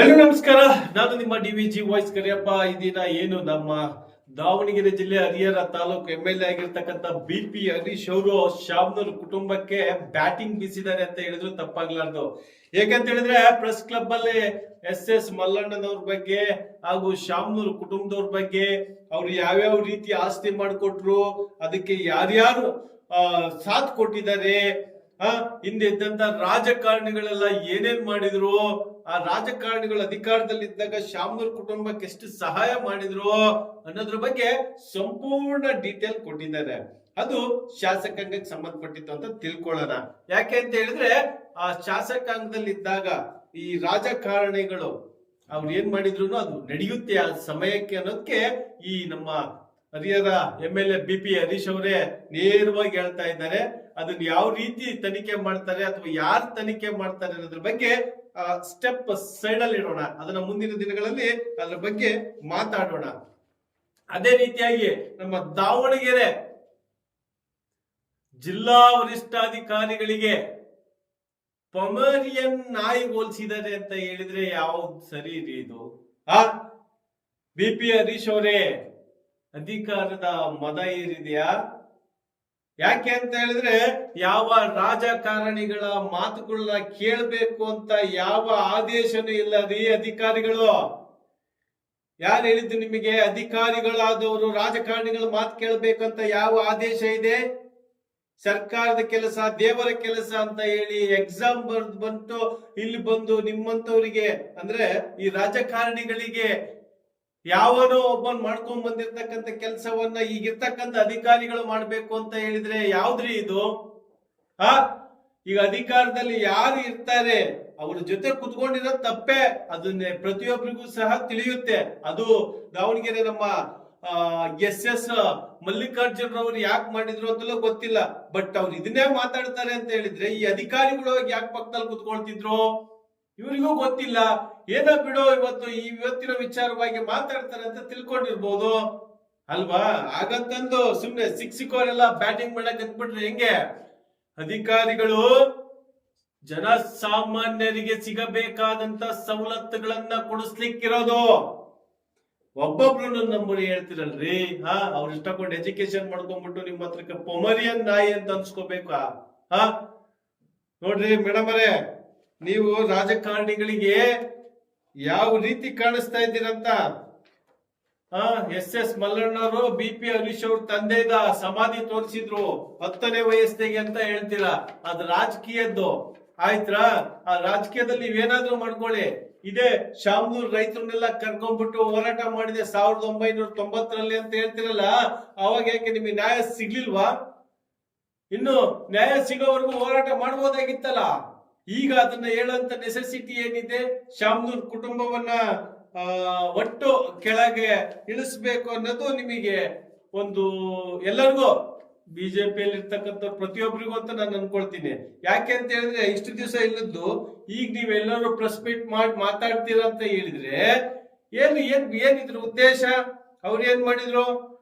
ಎಲ್ರು ನಮಸ್ಕಾರ. ನಾನು ನಿಮ್ಮ D V G voice Kariyappa. ಇದೀನ ದಿನ ಏನು ನಮ್ಮ ದಾವಣಗೆರೆ ಜಿಲ್ಲೆ ಹರಿಹರ ತಾಲೂಕು ಎಂ ಎಲ್ ಎ ಆಗಿರ್ತಕ್ಕಂಥ ಬಿ ಪಿ ಹರೀಶ್ ಅವರು ಶಾಮ್ನೂರ್ ಕುಟುಂಬಕ್ಕೆ ಬ್ಯಾಟಿಂಗ್ ಬೀಸಿದ್ದಾರೆ ಅಂತ ಹೇಳಿದ್ರು, ತಪ್ಪಾಗ್ಲಾರ್ದು. ಯಾಕಂತ ಹೇಳಿದ್ರೆ ಪ್ರೆಸ್ ಕ್ಲಬ್ ಅಲ್ಲಿ ಎಸ್ ಎಸ್ ಮಲ್ಲಣ್ಣನವ್ರ ಬಗ್ಗೆ ಹಾಗೂ ಶಾಮ್ನೂರ್ ಕುಟುಂಬದವ್ರ ಬಗ್ಗೆ ಅವ್ರು ಯಾವ್ಯಾವ ರೀತಿ ಆಸ್ತಿ ಮಾಡಿಕೊಟ್ರು, ಅದಕ್ಕೆ ಯಾರ್ಯಾರು ಸಾಥ್ ಕೊಟ್ಟಿದ್ದಾರೆ ಆ ಹಿಂದೆ ಇದ್ದಂತ ರಾಜಕಾರಣಿಗಳೆಲ್ಲ ಏನೇನ್ ಮಾಡಿದ್ರು? ಆ ರಾಜಕಾರಣಿಗಳು ಅಧಿಕಾರದಲ್ಲಿದ್ದಾಗ ಶಾಮನೂರ್ ಕುಟುಂಬಕ್ಕೆ ಎಷ್ಟು ಸಹಾಯ ಮಾಡಿದ್ರು ಅನ್ನೋದ್ರ ಬಗ್ಗೆ ಸಂಪೂರ್ಣ ಡೀಟೇಲ್ ಕೊಟ್ಟಿದ್ದಾರೆ. ಅದು ಶಾಸಕಾಂಗಕ್ಕೆ ಸಂಬಂಧಪಟ್ಟಿತ್ತು ಅಂತ ತಿಳ್ಕೊಳ್ಳೋಣ. ಯಾಕೆ ಅಂತ ಹೇಳಿದ್ರೆ, ಆ ಶಾಸಕಾಂಗದಲ್ಲಿ ಇದ್ದಾಗ ಈ ರಾಜಕಾರಣಿಗಳು ಅವ್ರು ಏನ್ ಮಾಡಿದ್ರು ಅದು ನಡೆಯುತ್ತೆ ಆ ಸಮಯಕ್ಕೆ ಅನ್ನೋದಕ್ಕೆ ಈ ನಮ್ಮ Harihar M L A B P Harish ಅವರೇ ನೇರವಾಗಿ ಹೇಳ್ತಾ ಇದ್ದಾರೆ. ಅದನ್ನ ಯಾವ ರೀತಿ ತನಿಖೆ ಮಾಡ್ತಾರೆ ಅಥವಾ ಯಾರು ತನಿಖೆ ಮಾಡ್ತಾರೆ ಅನ್ನೋದ್ರ ಬಗ್ಗೆ ಸ್ಟೆಪ್ ಸೈಡ್ ಅಲ್ಲಿ ಇಡೋಣ. ಅದನ್ನ ಮುಂದಿನ ದಿನಗಳಲ್ಲಿ ಅದ್ರ ಬಗ್ಗೆ ಮಾತಾಡೋಣ. ಅದೇ ರೀತಿಯಾಗಿ ನಮ್ಮ ದಾವಣಗೆರೆ ಜಿಲ್ಲಾ ವರಿಷ್ಠಾಧಿಕಾರಿಗಳಿಗೆ ಪಮರಿಯನ್ ನಾಯಿ ಹೋಲಿಸಿದ್ದಾರೆ ಅಂತ ಹೇಳಿದ್ರೆ ಯಾವ್ದು ಸರಿ ಇದು? ಆ ಬಿ ಪಿ ಹರೀಶ್ ಅವರೇ. ಅಧಿಕಾರದ ಮದ ಏರಿದೆಯಾ? ಯಾಕೆ ಅಂತ ಹೇಳಿದ್ರೆ ಯಾವ ರಾಜಕಾರಣಿಗಳ ಮಾತುಗಳನ್ನ ಕೇಳಬೇಕು ಅಂತ ಯಾವ ಆದೇಶನೂ ಇಲ್ಲ ರೀ ಅಧಿಕಾರಿಗಳು? ಯಾರು ಹೇಳಿದ್ದು ನಿಮಗೆ ಅಧಿಕಾರಿಗಳಾದವರು ರಾಜಕಾರಣಿಗಳ ಮಾತು ಕೇಳಬೇಕಂತ ಯಾವ ಆದೇಶ ಇದೆ? ಸರ್ಕಾರದ ಕೆಲಸ, ದೇವರ ಕೆಲಸ ಅಂತ ಹೇಳಿ ಎಕ್ಸಾಮ್ ಬರ್ದು ಬಂತು, ಇಲ್ಲಿ ಬಂದು ನಿಮ್ಮಂತವರಿಗೆ ಅಂದ್ರೆ ಈ ರಾಜಕಾರಣಿಗಳಿಗೆ ಯಾವನೋ ಒಬ್ಬನ್ ಮಾಡ್ಕೊಂಡ್ ಬಂದಿರ್ತಕ್ಕಂಥ ಕೆಲಸವನ್ನ ಈಗಿರ್ತಕ್ಕಂಥ ಅಧಿಕಾರಿಗಳು ಮಾಡ್ಬೇಕು ಅಂತ ಹೇಳಿದ್ರೆ ಯಾವ್ದ್ರಿ ಇದು? ಆ? ಈಗ ಅಧಿಕಾರದಲ್ಲಿ ಯಾರು ಇರ್ತಾರೆ? ಅವ್ರ ಜೊತೆ ಕುತ್ಕೊಂಡಿರೋ ತಪ್ಪೇ. ಅದನ್ನೇ ಪ್ರತಿಯೊಬ್ಬರಿಗೂ ಸಹ ತಿಳಿಯುತ್ತೆ. ಅದು ದಾವಣಗೆರೆ ನಮ್ಮ ಎಸ್ ಎಸ್ ಮಲ್ಲಿಕಾರ್ಜುನ್ ರವರು ಯಾಕೆ ಮಾಡಿದ್ರು ಅಂತಲೂ ಗೊತ್ತಿಲ್ಲ. ಬಟ್ ಅವ್ರು ಇದನ್ನೇ ಮಾತಾಡ್ತಾರೆ ಅಂತ ಹೇಳಿದ್ರೆ ಈ ಅಧಿಕಾರಿಗಳು ಯಾಕೆ ಪಕ್ಕದಲ್ಲಿ ಕುತ್ಕೊಳ್ತಿದ್ರು? ಇವರಿಗೂ ಗೊತ್ತಿಲ್ಲ. ಏನೋ ಬಿಡೋ ಇವತ್ತು ಇವತ್ತಿನ ವಿಚಾರವಾಗಿ ಮಾತಾಡ್ತಾರೆ ಅಂತ ತಿಳ್ಕೊಂಡಿರ್ಬೋದು. ಅಲ್ವಾ? ಹಾಗಂತಂದು ಸುಮ್ನೆ ಸಿಕ್ ಸಿಕ್ಕೋರೆಲ್ಲ ಬ್ಯಾಟಿಂಗ್ ಮಾಡಕ್ ಎತ್ಬಿಟ್ರೆ ಹೆಂಗೆ? ಅಧಿಕಾರಿಗಳು ಜನಸಾಮಾನ್ಯರಿಗೆ ಸಿಗಬೇಕಾದಂತ ಸವಲತ್ತುಗಳನ್ನ ಕೊಡಿಸ್ಲಿಕ್ಕಿರೋದು. ಒಬ್ಬೊಬ್ರು ನಂಬರ್ ಹೇಳ್ತಿರಲ್ರಿ? ಹಾ, ಅವ್ರು ಇಷ್ಟಕೊಂಡು ಎಜುಕೇಶನ್ ಮಾಡ್ಕೊಂಡ್ಬಿಟ್ಟು ನಿಮ್ಮ ಹತ್ರಕ್ಕೆ ಪೊಮರಿಯನ್ ನಾಯಿ ಅಂತ ಅನ್ಸ್ಕೋಬೇಕಾ? ಹಾ? ನೋಡ್ರಿ ಮೇಡಮ್ ಅವರೇ ನೀವು ರಾಜಕಾರಣಿಗಳಿಗೆ ಯಾವ ರೀತಿ ಕಾಣಿಸ್ತಾ ಇದ್ದೀರಂತ? ಎಸ್ ಎಸ್ ಮಲ್ಲಣ್ಣವರು ಬಿ ಪಿ ಹರೀಶ್ ಅವ್ರ ತಂದೆದ ಸಮಾಧಿ ತೋರಿಸಿದ್ರು ಹತ್ತನೇ ವಯಸ್ಸಿಗೆ ಅಂತ ಹೇಳ್ತೀರಾ? ಅದ್ ರಾಜಕೀಯದ್ದು. ಆಯ್ತಾ ಆ ರಾಜಕೀಯದಲ್ಲಿ ನೀವೇನಾದ್ರೂ ಮಾಡ್ಕೊಳ್ಳಿ. ಇದೇ ಶಾಮನೂರ್ ರೈತರನ್ನೆಲ್ಲ ಕರ್ಕೊಂಡ್ಬಿಟ್ಟು ಹೋರಾಟ ಮಾಡಿದೆ ಸಾವಿರದ ಒಂಬೈನೂರ ತೊಂಬತ್ತರಲ್ಲಿ ಅಂತ ಹೇಳ್ತಿರಲ್ಲ, ಅವಾಗ ಯಾಕೆ ನಿಮಗೆ ನ್ಯಾಯ ಸಿಗ್ಲಿಲ್ವಾ? ಇನ್ನು ನ್ಯಾಯ ಸಿಗೋವರೆಗೂ ಹೋರಾಟ ಮಾಡ್ಬೋದಾಗಿತ್ತಲ್ಲ? ಈಗ ಅದನ್ನ ಹೇಳುವಂತ ನೆಸೆಸಿಟಿ ಏನಿದೆ? ಶಾಮನೂರ್ ಕುಟುಂಬವನ್ನ ಒಟ್ಟು ಕೆಳಗೆ ಇಳಿಸ್ಬೇಕು ಅನ್ನೋದು ನಿಮಗೆ ಒಂದು ಎಲ್ಲರಿಗೂ ಬಿಜೆಪಿಯಲ್ಲಿ ಇರ್ತಕ್ಕಂಥ ಪ್ರತಿಯೊಬ್ಬರಿಗೂ ಅಂತ ನಾನು ಅನ್ಕೊಳ್ತೀನಿ. ಯಾಕೆ ಅಂತ ಹೇಳಿದ್ರೆ, ಇಷ್ಟು ದಿವಸ ಇಲ್ಲದ್ದು, ಈಗ ನೀವೆಲ್ಲರೂ ಪ್ರೆಸ್ ಮೀಟ್ ಮಾಡಿ, ಮಾತಾಡ್ತೀರಾ ಅಂತ ಹೇಳಿದ್ರೆ, ಏನು, ಏನ್, ಏನಿದ್ರು ಉದ್ದೇಶ? ಅವ್ರು ಏನ್ ಮಾಡಿದ್ರು?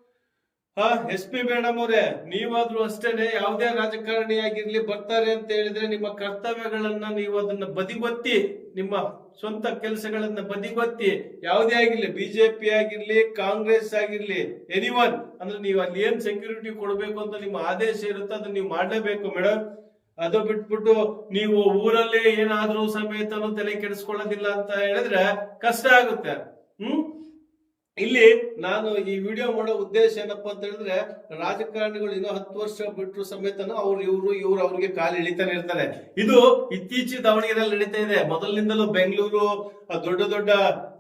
ಹಾ, ಎಸ್ ಪಿ ಮೇಡಮ್ ಅವರೇ, ನೀವಾದ್ರೂ ಅಷ್ಟೇನೆ ಯಾವುದೇ ರಾಜಕಾರಣಿ ಆಗಿರ್ಲಿ ಬರ್ತಾರೆ ಅಂತ ಹೇಳಿದ್ರೆ ನಿಮ್ಮ ಕರ್ತವ್ಯಗಳನ್ನ ನೀವು ಅದನ್ನ ಬದಿಗೊತ್ತಿ, ನಿಮ್ಮ ಸ್ವಂತ ಕೆಲಸಗಳನ್ನ ಬದಿಗೊತ್ತಿ, ಯಾವುದೇ ಆಗಿರ್ಲಿ, ಬಿಜೆಪಿ ಆಗಿರ್ಲಿ, ಕಾಂಗ್ರೆಸ್ ಆಗಿರ್ಲಿ ಎನಿವನ್ ಅಂದ್ರೆ ನೀವು ಅಲ್ಲಿ ಏನ್ ಸೆಕ್ಯೂರಿಟಿ ಕೊಡಬೇಕು ಅಂತ ನಿಮ್ಮ ಆದೇಶ ಇರುತ್ತೆ ಅದನ್ನ ನೀವು ಮಾಡಲೇಬೇಕು ಮೇಡಮ್ ಅದು ಬಿಟ್ಬಿಟ್ಟು ನೀವು ಊರಲ್ಲೇ ಏನಾದ್ರೂ ಸಮೇತನು ತಲೆ ಕೆಡಿಸ್ಕೊಳ್ಳೋದಿಲ್ಲ ಅಂತ ಹೇಳಿದ್ರೆ ಕಷ್ಟ ಆಗುತ್ತೆ. ಇಲ್ಲಿ ನಾನು ಈ ವಿಡಿಯೋ ಮಾಡೋ ಉದ್ದೇಶ ಏನಪ್ಪಾ ಅಂತ ಹೇಳಿದ್ರೆ, ರಾಜಕಾರಣಿಗಳು ಇನ್ನೂ ಹತ್ತು ವರ್ಷ ಬಿಟ್ಟರು ಸಮೇತ ಅವ್ರು ಇವರು, ಇವ್ರು ಅವ್ರಿಗೆ ಕಾಲು ಇಳಿತಾನೆ ಇರ್ತಾರೆ. ಇದು ಇತ್ತೀಚೆ ದಾವಣಗೆರೆಯಲ್ಲಿ ನಡೀತಾ ಇದೆ. ಮೊದಲಿನಿಂದಲೂ ಬೆಂಗಳೂರು ದೊಡ್ಡ ದೊಡ್ಡ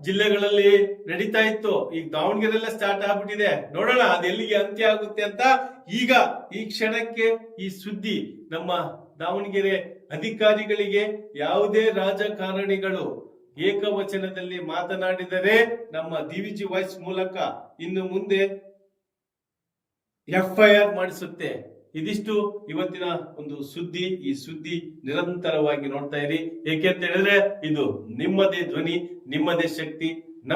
ಜಿಲ್ಲೆಗಳಲ್ಲಿ ನಡೀತಾ ಇತ್ತು. ಈಗ ದಾವಣಗೆರೆಯಲ್ಲೇ ಸ್ಟಾರ್ಟ್ ಆಗ್ಬಿಟ್ಟಿದೆ. ನೋಡೋಣ, ಅದು ಎಲ್ಲಿಗೆ ಅಂತ್ಯ ಆಗುತ್ತೆ ಅಂತ. ಈಗ ಈ ಕ್ಷಣಕ್ಕೆ ಈ ಸುದ್ದಿ ನಮ್ಮ ದಾವಣಗೆರೆ ಅಧಿಕಾರಿಗಳಿಗೆ ಯಾವುದೇ ರಾಜಕಾರಣಿಗಳು ಏಕವಚನದಲ್ಲಿ ಮಾತನಾಡಿದರೆ ನಮ್ಮ ಡಿವಿಜಿ ವಾಯ್ಸ್ ಮೂಲಕ ಇನ್ನು ಮುಂದೆ ಎಫ್ಐಆರ್ ಮಾಡಿಸುತ್ತೆ. ಇದಿಷ್ಟು ಇವತ್ತಿನ ಒಂದು ಸುದ್ದಿ. ಈ ಸುದ್ದಿ ನಿರಂತರವಾಗಿ ನೋಡ್ತಾ ಇರಿ. ಏಕೆ ಅಂತ ಹೇಳಿದ್ರೆ, ಇದು ನಿಮ್ಮದೇ ಧ್ವನಿ, ನಿಮ್ಮದೇ ಶಕ್ತಿ